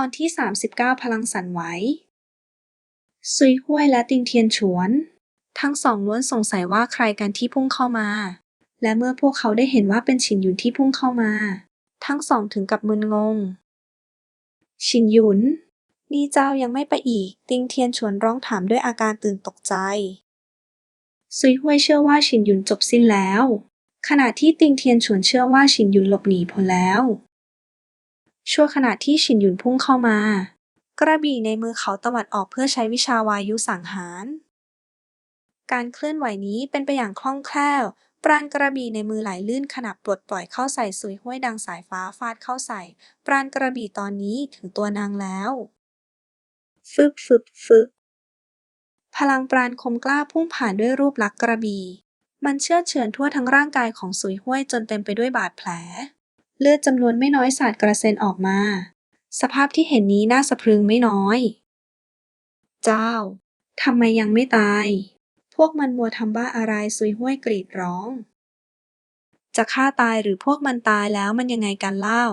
ตอนที่ 39 พลังสั่นไหวซุยห้วยและติงเทียนฉวน ทั้งสองล้วนสงสัยว่าใครกันที่พุ่งเข้ามา และเมื่อพวกเขาได้เห็นว่าเป็นฉินหยุนที่พุ่งเข้ามา ทั้งสองถึงกับมึนงง ฉินหยุน นี่เจ้ายังไม่ไปอีก ติงเทียนฉวนร้องถามด้วยอาการตื่นตกใจซุยห้วยเชื่อว่าฉินหยุนจบสิ้นแล้ว ขณะที่ติงเทียนฉวนเชื่อว่าฉินหยุนหลบหนีพ้นแล้ว ชั่วขณะที่ฉินหยุนพุ่งเข้ามากระบี่ในมือเขาตวัดออกเพื่อใช้วิชาวายุสังหาร การเคลื่อนไหวนี้เป็นไปอย่างคล่องแคล่ว ปราณกระบี่ในมือไหลลื่นขณะปลดปล่อยเข้าใส่ซุยห้วยดังสายฟ้าฟาดเข้าใส่ ปราณกระบี่ตอนนี้ถึงตัวนางแล้วฟึบฟึบฟึบพลังปราณคมกล้าพุ่งผ่านด้วยรูปลักษณ์กระบี่ มันเชื่อดเฉือนทั่วทั้งร่างกายของซุยห้วยจนเต็มไปด้วยบาดแผล เลือดจำนวนไม่น้อยสาดกระเซ็นออกมา สภาพที่เห็นนี้น่าสะพรึงไม่น้อย เจ้า ทำไมยังไม่ตาย พวกมันมัวทำบ้าอะไรซุยห้วยกรีดร้อง จะฆ่าตายหรือพวกมันตายแล้วมันยังไงกันเล่า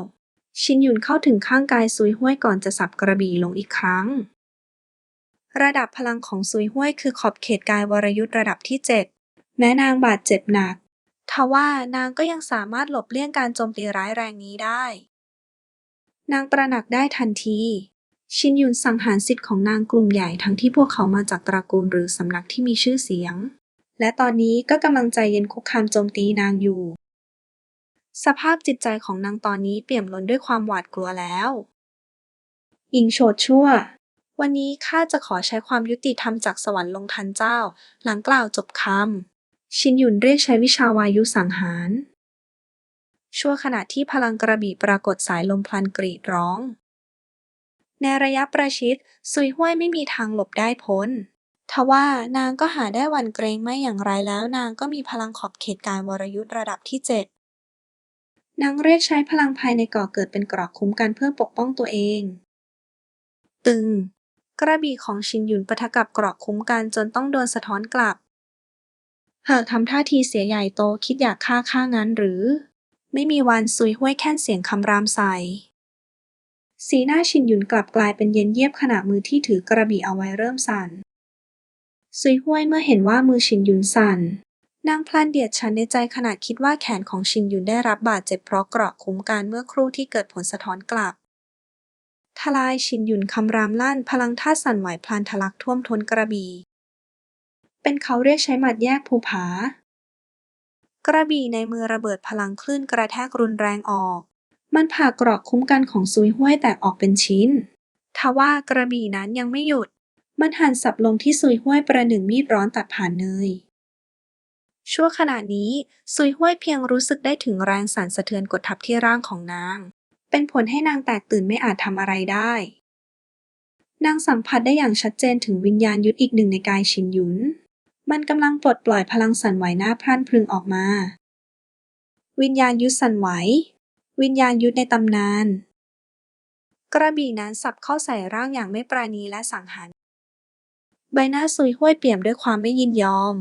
ชินหยุนเข้าถึงข้างกายซุยห้วยก่อนจะสับกระบี่ลงอีกครั้ง ระดับพลังของซุยห้วยคือขอบเขตกายวรยุทธ์ระดับที่ 7 แม้นางบาดเจ็บหนัก ทว่านางก็ยังสามารถหลบเลี่ยงการโจมตีร้ายแรงนี้ได้ นางตระหนักได้ทันที ชินยุนสังหารสิทธิ์ของนางกลุ่มใหญ่ทั้งที่พวกเขามาจากตระกูลหรือสำนักที่มีชื่อเสียง และตอนนี้ก็กำลังใจเย็นคุกคามโจมตีนางอยู่ สภาพจิตใจของนางตอนนี้เปี่ยมล้นด้วยความหวาดกลัวแล้วอิงโฉดชั่ว วันนี้ข้าจะขอใช้ความยุติธรรมจากสวรรค์ลงทันเจ้า หลังกล่าวจบคำ ชินหยุนเรียกใช้วิชาวายุสังหาร ชั่วขณะที่พลังกระบี่ปรากฏสายลมพลันกรีดร้อง ในระยะประชิดซุยห้วยไม่มีทางหลบได้พ้นทว่านางก็หาได้หวั่นเกรงไม่อย่างไรแล้วนางก็มีพลังขอบเขตกายวรยุทธ์ระดับที่ 7 นางเรียกใช้พลังภายในก่อเกิดเป็นเกราะคุ้มกันเพื่อปกป้องตัวเอง ตึง กระบี่ของชินหยุนปะทะกับเกราะคุ้มกันจนต้องโดนสะท้อนกลับ หากทำท่าทีเสียใหญ่โตคิดอยากฆ่าข้างั้นหรือ ไม่มีวันซุยห้วยแค่นเสียงคำรามใส่สีหน้าชินหยุนกลับกลายเป็นเย็นเยียบขณะมือที่ถือกระบี่เอาไว้เริ่มสั่นซุยห้วยเมื่อเห็นว่ามือชินหยุนสั่น นางพลันเดียดฉันในใจขณะคิดว่าแขนของชินหยุนได้รับบาดเจ็บเพราะเกราะคุ้มกันเมื่อครู่ที่เกิดผลสะท้อนกลับ ทลายชินหยุนคำรามลั่นพลังท่าสั่นไหวพลันทะลักท่วมท้นกระบี่ เป็นเขาเรียกใช้หมัดแยกภูผา กระบี่ในมือระเบิดพลังคลื่นกระแทกรุนแรงออก มันผ่าเกราะคุ้มกันของซุยห้วยแตกออกเป็นชิ้น ทว่ากระบี่นั้นยังไม่หยุด มันหันสับลงที่ซุยห้วยประหนึ่งมีดร้อนตัดผ่านเนยชั่วขณะนี้ซุยห้วยเพียงรู้สึกได้ถึงแรงสั่นสะเทือนกดทับที่ร่างของนาง เป็นผลให้นางแตกตื่นไม่อาจทำอะไรได้ นางสัมผัสได้อย่างชัดเจนถึงวิญญาณยุทธอีกหนึ่งในกายชินยุน มันกำลังปลดปล่อยพลังสั่นไหวหน้าพรั่นพรึงออกมา วิญญาณยุทธสั่นไหว วิญญาณยุทธในตำนาน กระบี่นั้นสับเข้าใส่ร่างอย่างไม่ปราณีและสังหารใบหน้าซุยห้วยเปี่ยมด้วยความไม่ยินยอม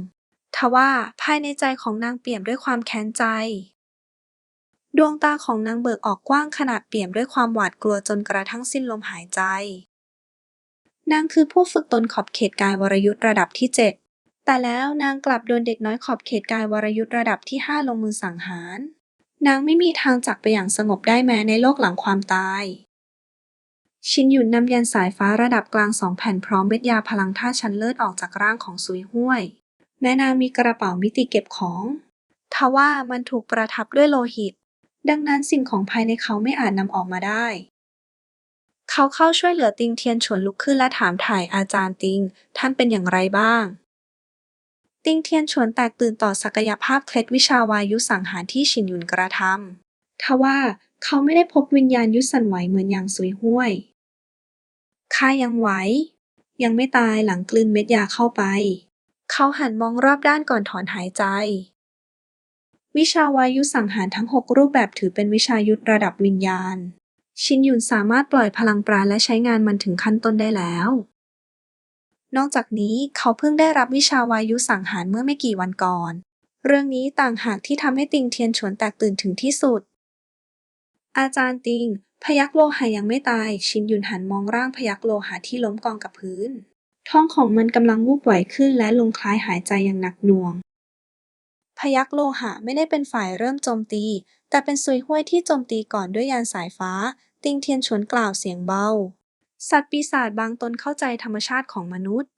ทว่าภายในใจของนางเปี่ยมด้วยความแค้นใจ ดวงตาของนางเบิกออกกว้างขนาดเปี่ยมด้วยความหวาดกลัวจนกระทั่งสิ้นลมหายใจ นางคือผู้ฝึกตนขอบเขตกายวรยุทธ์ระดับที่7 แต่แล้วนางกลับโดนเด็กน้อยขอบเขตกายวรยุทธ์ระดับที่5ลงมือสังหาร นางไม่มีทางจากไปอย่างสงบได้แม้ในโลกหลังความตาย ชินหยุนนำยันสายฟ้าระดับกลางสองแผ่นพร้อมเม็ดยาพลังท่าตุชั้นเลิศออกจากร่างของซุยห้วย แม้นางมีกระเป๋ามิติเก็บของทว่ามันถูกประทับด้วยโลหิต ดังนั้นสิ่งของภายในเขาไม่อาจนำออกมาได้ เขาเข้าช่วยเหลือติงเทียนฉวนลุกขึ้นและถามถ่ายอาจารย์ติง ท่านเป็นอย่างไรบ้าง ติงเทียนฉวนแตกตื่นต่อศักยภาพเคล็ดวิชาวายุสังหารที่ชินหยุนกระทำทว่าเขาไม่ได้พบวิญญาณยุสันไหวเหมือนอย่างซุยห้วยข้ายังไหว ยังไม่ตายหลังกลืนเม็ดยาเข้าไป เขาหันมองรอบด้านก่อนถอนหายใจ วิชาวายุสังหารทั้ง 6 รูปแบบถือเป็นวิชายุทธระดับวิญญาณ ชินยุนสามารถปล่อยพลังปราณและใช้งานมันถึงขั้นต้นได้แล้ว นอกจากนี้เขาเพิ่งได้รับวิชาวายุสังหารเมื่อไม่กี่วันก่อน เรื่องนี้ต่างหากที่ทำให้ติงเทียนฉวนแตกตื่นถึงที่สุด อาจารย์ติง พยักโลหะยังไม่ตาย ชินยุนหันมองร่างพยักโลหะที่ล้มกองกับพื้น ท้องของมันกำลังวูบไหวขึ้นและลงคล้ายหายใจอย่างหนักหน่วง พยักโลหะไม่ได้เป็นฝ่ายเริ่มโจมตี แต่เป็นซุยห้วยที่โจมตีก่อนด้วยยานสายฟ้า ติงเทียนชวนกล่าวเสียงเบา สัตว์ปีศาจบางตนเข้าใจธรรมชาติของมนุษย์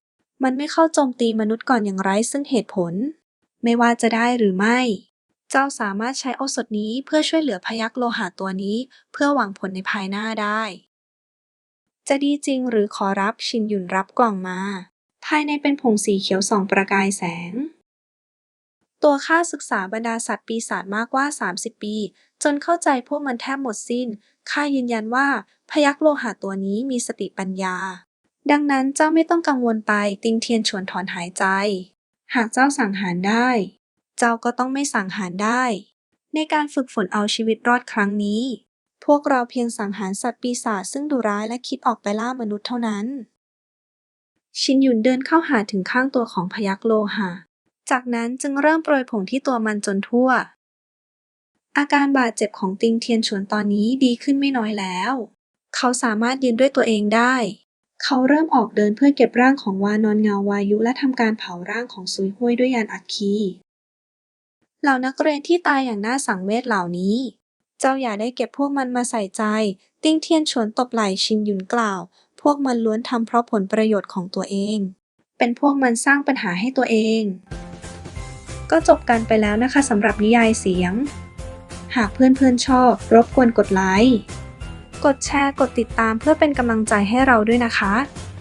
มันไม่เข้าโจมตีมนุษย์ก่อนอย่างไร้ซึ่งเหตุผล ไม่ว่าจะได้หรือไม่ เจ้าสามารถใช้โอสถนี้เพื่อช่วยเหลือพยักโลหะตัวนี้ เพื่อหวังผลในภายหน้าได้ จะดีจริงหรือขอรับชินหยุนรับกล่องมา ภายในเป็นผงสีเขียวส่องประกายแสง ตัวข้าศึกษาบรรดาสัตว์ปีศาจมากกว่า 30 ปี จนเข้าใจพวกมันแทบหมดสิ้น ข้ายืนยันว่าพยักโลหะตัวนี้มีสติปัญญา ดังนั้นเจ้าไม่ต้องกังวลไปติงเทียนชวนถอนหายใจ หากเจ้าสังหารได้ เจ้าก็ต้องไม่สังหารได้ ในการฝึกฝนเอาชีวิตรอดครั้งนี้ พวกเราเพียงสังหารสัตว์ปีศาจซึ่งดุร้ายและคิดออกไปล่ามนุษย์เท่านั้น ชินหยุนเดินเข้าหาถึงข้างตัวของพยักโลหะ จากนั้นจึงเริ่มโปรยผงที่ตัวมันจนทั่ว อาการบาดเจ็บของติงเทียนฉวนตอนนี้ดีขึ้นไม่น้อยแล้ว เขาสามารถยืนด้วยตัวเองได้ เขาเริ่มออกเดินเพื่อเก็บร่างของวานอนเงาวายุและทำการเผาร่างของซุยห้วยด้วยยานอัคคีเหล่านักเรียนที่ตายอย่างน่าสังเวชเหล่านี้ เจ้าอย่าได้เก็บพวกมันมาใส่ใจ ติ้งเทียนฉวนตบไหล่ชินหยุนกล่าว พวกมันล้วนทำเพราะผลประโยชน์ของตัวเอง เป็นพวกมันสร้างปัญหาให้ตัวเอง ก็จบกันไปแล้วนะคะสำหรับนิยายเสียง หากเพื่อนๆชอบ รบกวนกดไลค์ กดแชร์ กดติดตามเพื่อเป็นกำลังใจให้เราด้วยนะคะ